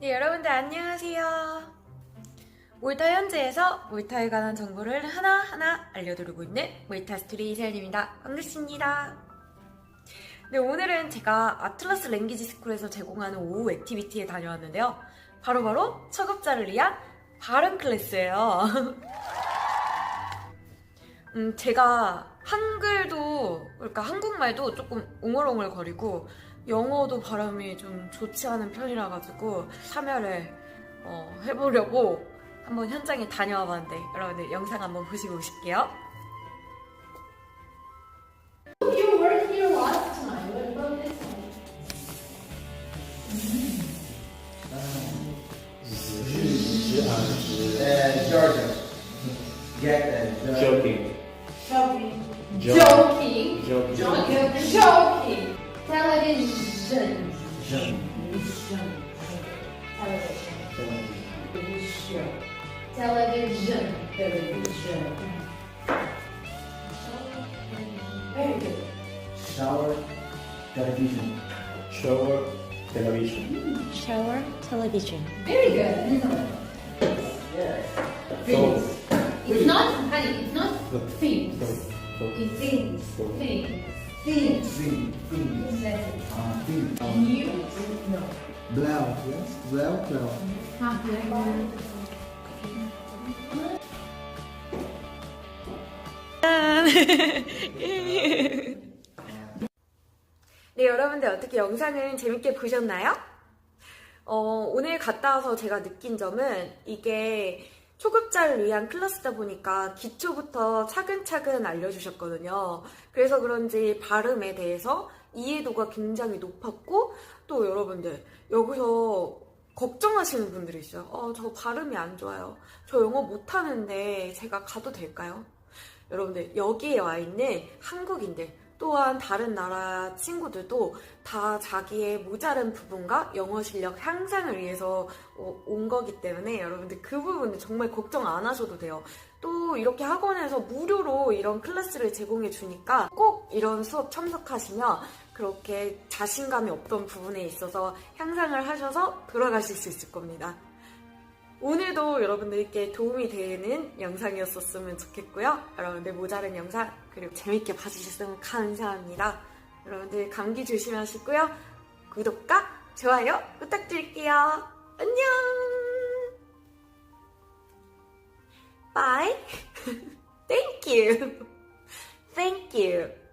네, 여러분들 안녕하세요. 몰타 현지에서 몰타에 관한 정보를 하나하나 알려드리고 있는 몰타 스토리 이세연입니다. 반갑습니다. 네, 오늘은 제가 아틀라스 랭귀지 스쿨에서 제공하는 오후 액티비티에 다녀왔는데요. 바로바로 초급자를 위한 발음 클래스예요. 음, 제가 한글도, 그러니까 한국말도 조금 웅얼웅얼거리고 영어도 발음이 좀 좋지 않은 편이라 가지고 참여를 어, 해보려고 한번 현장에 다녀와 봤는데 여러분들 영상 한번 보시고 오실게요. You were here last time. What about this time? Uh, Georgia. Get uh, Joking. Joking. Joking. Joking. Television. Television. Television. Television. Very good. Shower. Television. Shower. Television. Shower television. Very good. Yes. Things. It's not, honey, it's not No. things. It's. Things. Things. Blow. Yes. Blow. Blow. Huh? 네, 여러분들 어떻게 영상을 재밌게 보셨나요? 어, 오늘 갔다 와서 제가 느낀 점은 이게 초급자를 위한 클래스다 보니까 기초부터 차근차근 알려주셨거든요. 그래서 그런지 발음에 대해서 이해도가 굉장히 높았고 또 여러분들 여기서 걱정하시는 분들이 있어요. 어, 저 발음이 안 좋아요. 저 영어 못하는데 제가 가도 될까요? 여러분들 여기에 와 있는 한국인들 또한 다른 나라 친구들도 다 자기의 모자른 부분과 영어 실력 향상을 위해서 어, 온 거기 때문에 여러분들 그 부분은 정말 걱정 안 하셔도 돼요. 또 이렇게 학원에서 무료로 이런 클래스를 제공해 주니까 꼭 이런 수업 참석하시면 그렇게 자신감이 없던 부분에 있어서 향상을 하셔서 돌아가실 수 있을 겁니다. 오늘도 여러분들께 도움이 되는 영상이었었으면 좋겠고요. 여러분들 모자른 영상 그리고 재밌게 봐주셨으면 감사합니다. 여러분들 감기 조심하시고요. 구독과 좋아요 부탁드릴게요. 안녕. Bye. Thank you. Thank you.